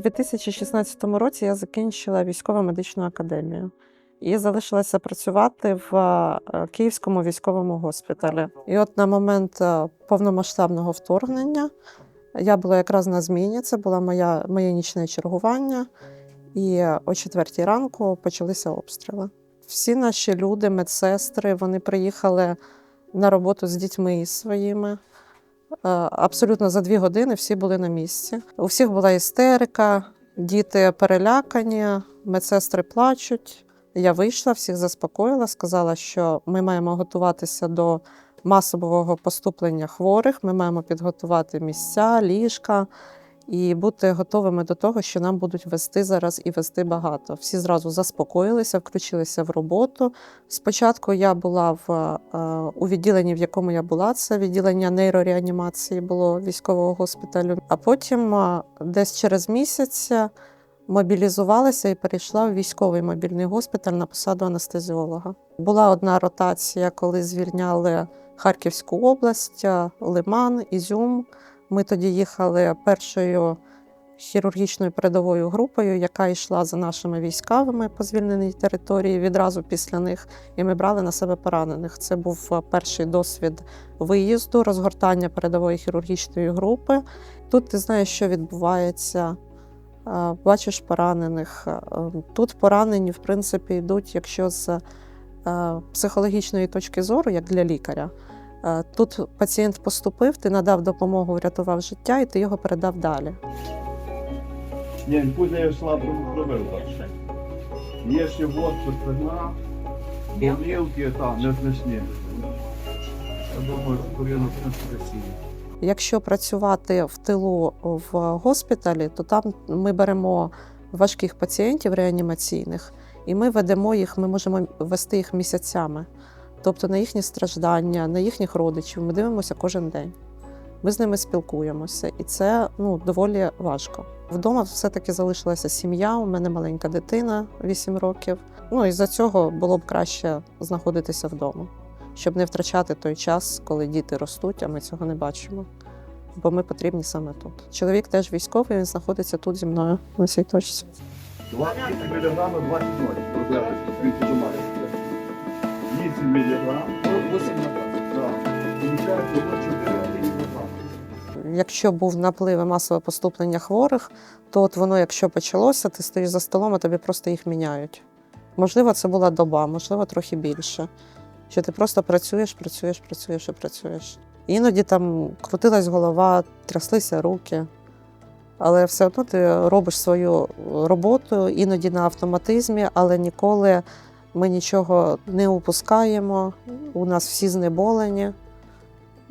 2016 році я закінчила військово-медичну академію і залишилася працювати в е, Київському військовому госпіталі. І от на момент е, повномасштабного вторгнення я була якраз на зміні. Це було моя, моє нічне чергування, і о четвертій ранку почалися обстріли. Всі наші люди, медсестри, вони приїхали на роботу з дітьми своїми. Е, Абсолютно за дві години всі були на місці. У всіх була істерика, діти перелякані, медсестри плачуть. Я вийшла, всіх заспокоїла, сказала, що ми маємо готуватися до масового поступлення хворих. Ми маємо підготувати місця, ліжка і бути готовими до того, що нам будуть вести зараз і вести багато. Всі зразу заспокоїлися, включилися в роботу. Спочатку я була в, е, у відділенні, в якому я була, це відділення нейрореанімації було військового госпіталю. А потім е, десь через місяць е, мобілізувалася і перейшла в військовий мобільний госпіталь на посаду анестезіолога. Була одна ротація, коли звільняли Харківську область, Лиман, Ізюм. Ми тоді їхали першою хірургічною передовою групою, яка йшла за нашими військовими по звільненій території відразу після них, і ми брали на себе поранених. Це був е, перший досвід виїзду, розгортання передової хірургічної групи. Тут ти знаєш, що відбувається. е, Бачиш поранених. Е, Тут поранені, в принципі, йдуть, якщо з психологічної точки зору, як для лікаря. Е, Тут пацієнт поступив, ти надав допомогу, врятував життя, і ти його передав далі. Ні, пузо я слабо пробив так. Є ще вот спина, болілки там незначні. Я думаю, що порядок конспіраційний. Якщо працювати в тилу в госпіталі, то там ми беремо важких пацієнтів реанімаційних, і ми ведемо їх, ми можемо вести їх місяцями. Тобто на їхні страждання, на їхніх родичів ми дивимося кожен день. Ми з ними спілкуємося, і це ну, доволі важко. Вдома все-таки залишилася сім'я, у мене маленька дитина 8 років. Ну і за цього було б краще знаходитися вдома, щоб не втрачати той час, коли діти ростуть, а ми цього не бачимо. Бо ми потрібні саме тут. Чоловік теж військовий, він знаходиться тут зі мною на цій точці. 20 мг 20 ноль. Проблема, він 8 мг. 8 на 20. Так. Получається, воно 4 мг. Якщо був наплив і масове поступлення хворих, то от воно, якщо почалося, ти стоїш за столом, а тобі просто їх міняють. Можливо, це була доба, можливо, трохи більше. Що ти просто працюєш, працюєш, працюєш і працюєш. Іноді там крутилась голова, тряслися руки. Але все одно ти робиш свою роботу, іноді на автоматизмі, але ніколи ми нічого не упускаємо. У нас всі знеболені,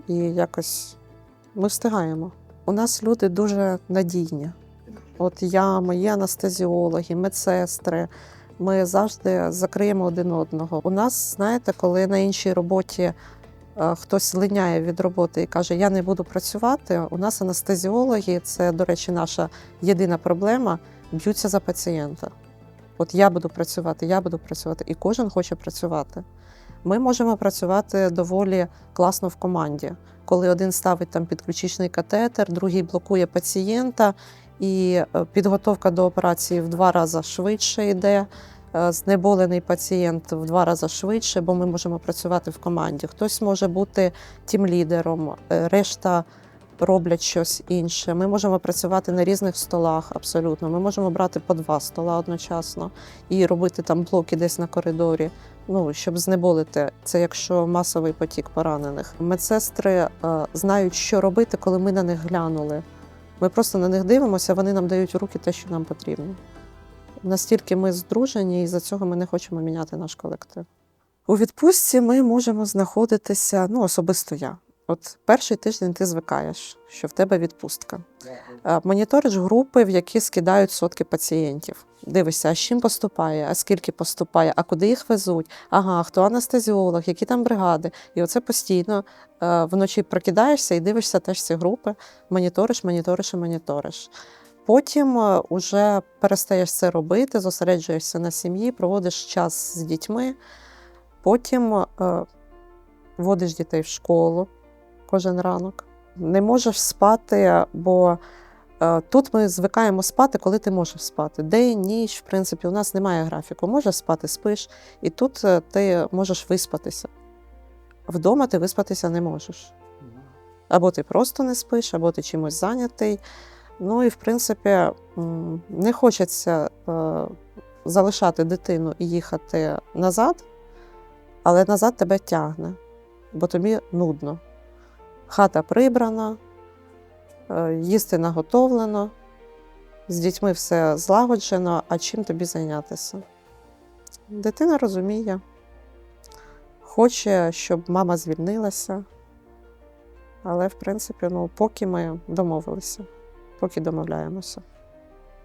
і якось ми встигаємо. У нас люди дуже надійні. От я, мої анестезіологи, медсестри. Ми завжди закриємо один одного. У нас, знаєте, коли на іншій роботі е, хтось линяє від роботи і каже, я не буду працювати. У нас анестезіологи, це, до речі, наша єдина проблема, б'ються за пацієнта. От я буду працювати, я буду працювати, і кожен хоче працювати. Ми можемо працювати доволі класно в команді, коли один ставить там підключичний катетер, другий блокує пацієнта, і е, підготовка до операції в два рази швидше йде. е, Знеболений пацієнт в два рази швидше, бо ми можемо працювати в команді. Хтось може бути тімлідером, е, решта роблять щось інше. Ми можемо працювати на різних столах абсолютно. Ми можемо брати по два стола одночасно і робити там блоки десь на коридорі. Ну, щоб знеболити, це якщо масовий потік поранених. Медсестри е, знають, що робити, коли ми на них глянули. Ми просто на них дивимося, вони нам дають в руки те, що нам потрібно. Настільки ми здружені, і за цього ми не хочемо міняти наш колектив. У відпустці ми можемо знаходитися, ну, особисто я. От перший тиждень ти звикаєш, що в тебе відпустка. Е, Моніториш групи, в які скидають сотки пацієнтів. Дивишся, а з чим поступає, а скільки поступає, а куди їх везуть, ага, хто анестезіолог, які там бригади. І оце постійно е, вночі прокидаєшся і дивишся теж ці групи, моніториш, моніториш і моніториш. Потім е, уже перестаєш це робити, зосереджуєшся на сім'ї, проводиш час з дітьми. Потім водиш дітей в школу кожен ранок. Не можеш спати, бо Е, Тут ми звикаємо спати, коли ти можеш спати. День, ніч, в принципі, у нас немає графіку. Можеш спати, спиш, і тут е, ти можеш виспатися. Вдома ти виспатися не можеш. Або ти просто не спиш, або ти чимось зайнятий. Ну і в принципі, не хочеться е, залишати дитину і їхати назад, але назад тебе тягне, бо тобі нудно. Хата прибрана, е, їсти наготовлено, з дітьми все злагоджено, а чим тобі зайнятися? Дитина розуміє, хоче, щоб мама звільнилася. Але, в принципі, ну, поки ми домовилися, поки домовляємося.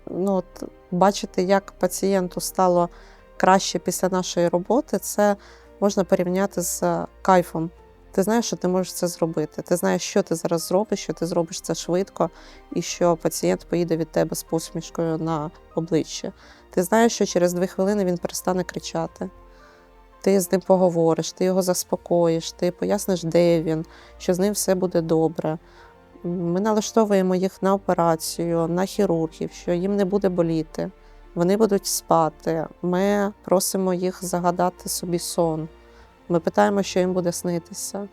Ну, от, бачити, як пацієнту стало краще після нашої роботи, це можна порівняти з кайфом. Ти знаєш, що ти можеш це зробити. Ти знаєш, що ти зараз зробиш, що ти зробиш це швидко, і що пацієнт поїде від тебе з посмішкою на обличчі. Ти знаєш, що через дві хвилини він перестане кричати. Ти з ним поговориш, ти його заспокоїш, ти поясниш, де він, що з ним все буде добре. Ми налаштовуємо їх на операцію, на хірургів, що їм не буде боліти, вони будуть спати. Ми просимо їх загадати собі сон. Ми питаємо, що їм буде снитися.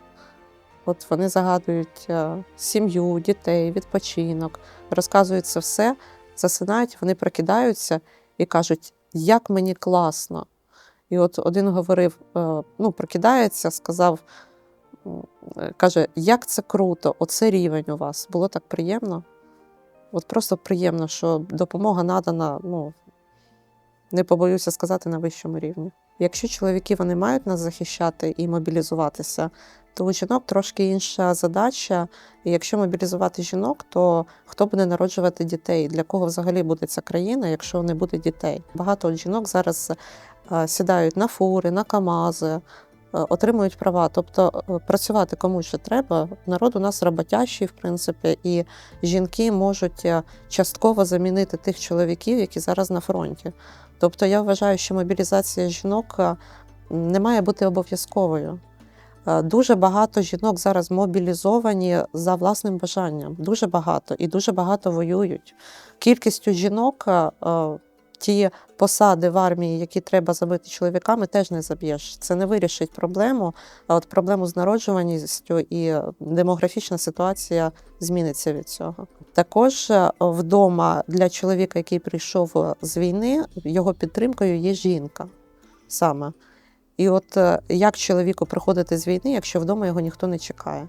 От вони загадують е, сім'ю, дітей, відпочинок, розказують це все, засинають, вони прокидаються і кажуть, як мені класно. І от один говорив: е, ну, прокидається, сказав, е, каже, як це круто, оце рівень у вас. Було так приємно. От просто приємно, що допомога надана, ну, не побоюся сказати, на вищому рівні. Якщо чоловіки вони мають нас захищати і мобілізуватися, то у жінок трошки інша задача. І якщо мобілізувати жінок, то хто буде народжувати дітей? Для кого взагалі буде ця країна, якщо не буде дітей? Багато жінок зараз е, сідають на фури, на камази, е, отримують права. Тобто е, працювати комусь ще треба. Народ у нас роботящий, в принципі, і жінки можуть частково замінити тих чоловіків, які зараз на фронті. Тобто я вважаю, що мобілізація жінок е, не має бути обов'язковою. Е, Дуже багато жінок зараз мобілізовані за власним бажанням. Дуже багато і дуже багато воюють. Кількістю жінок е, ті посади в армії, які треба забити чоловіками, теж не заб'єш. Це не вирішить проблему. А от проблему з народжуваністю і демографічна ситуація зміниться від цього. Також е, вдома для чоловіка, який прийшов з війни, його підтримкою є жінка саме. І от е, як чоловіку приходити з війни, якщо вдома його ніхто не чекає?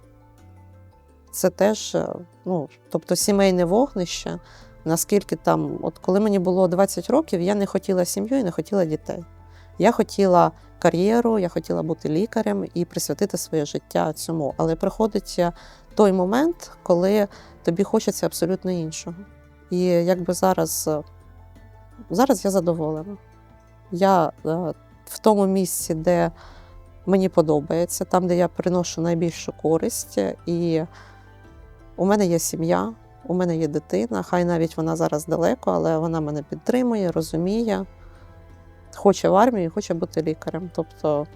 Це теж, е, ну, тобто сімейне вогнище, наскільки там, от коли мені було 20 років, я не хотіла сім'ю і не хотіла дітей. Я хотіла кар'єру, я хотіла бути лікарем і присвятити своє життя цьому. Але приходить той момент, коли тобі хочеться абсолютно іншого. І якби зараз, зараз я задоволена. Я е, в тому місці, де мені подобається, там, де я приношу найбільшу користь. І у мене є сім'я, у мене є дитина. Хай навіть вона зараз далеко, але вона мене підтримує, розуміє, хоче в армію, хоче бути лікарем. Тобто,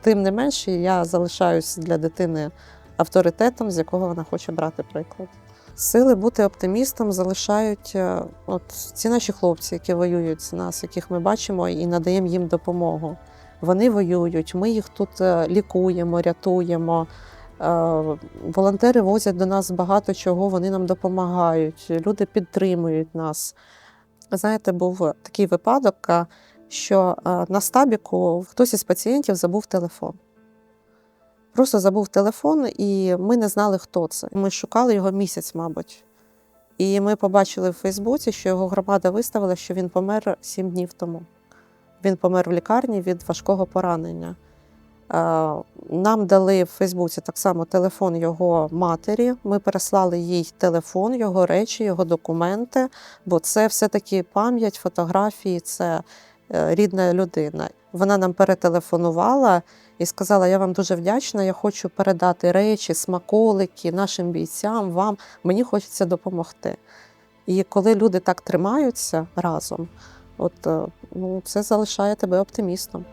тим не менше, я залишаюсь для дитини авторитетом, з якого вона хоче брати приклад. Сили бути оптимістом залишають е, от ці наші хлопці, які воюють з нас, яких ми бачимо і надаємо їм допомогу. Вони воюють, ми їх тут е, лікуємо, рятуємо. Е, Волонтери возять до нас багато чого, вони нам допомагають, люди підтримують нас. Знаєте, був такий випадок, е, що е, на стабіку хтось із пацієнтів забув телефон. Просто забув телефон, і ми не знали, хто це. Ми шукали його місяць, мабуть. І ми побачили в Фейсбуці, що його громада виставила, що він помер сім днів тому. Він помер в лікарні від важкого поранення. Нам дали в Фейсбуці так само телефон його матері. Ми переслали їй телефон, його речі, його документи, бо це все-таки пам'ять, фотографії, це е, рідна людина. Вона нам перетелефонувала і сказала: Я вам дуже вдячна, я хочу передати речі, смаколики нашим бійцям, вам. Мені хочеться допомогти. І коли люди так тримаються разом, от е, ну, це залишає тебе оптимістом.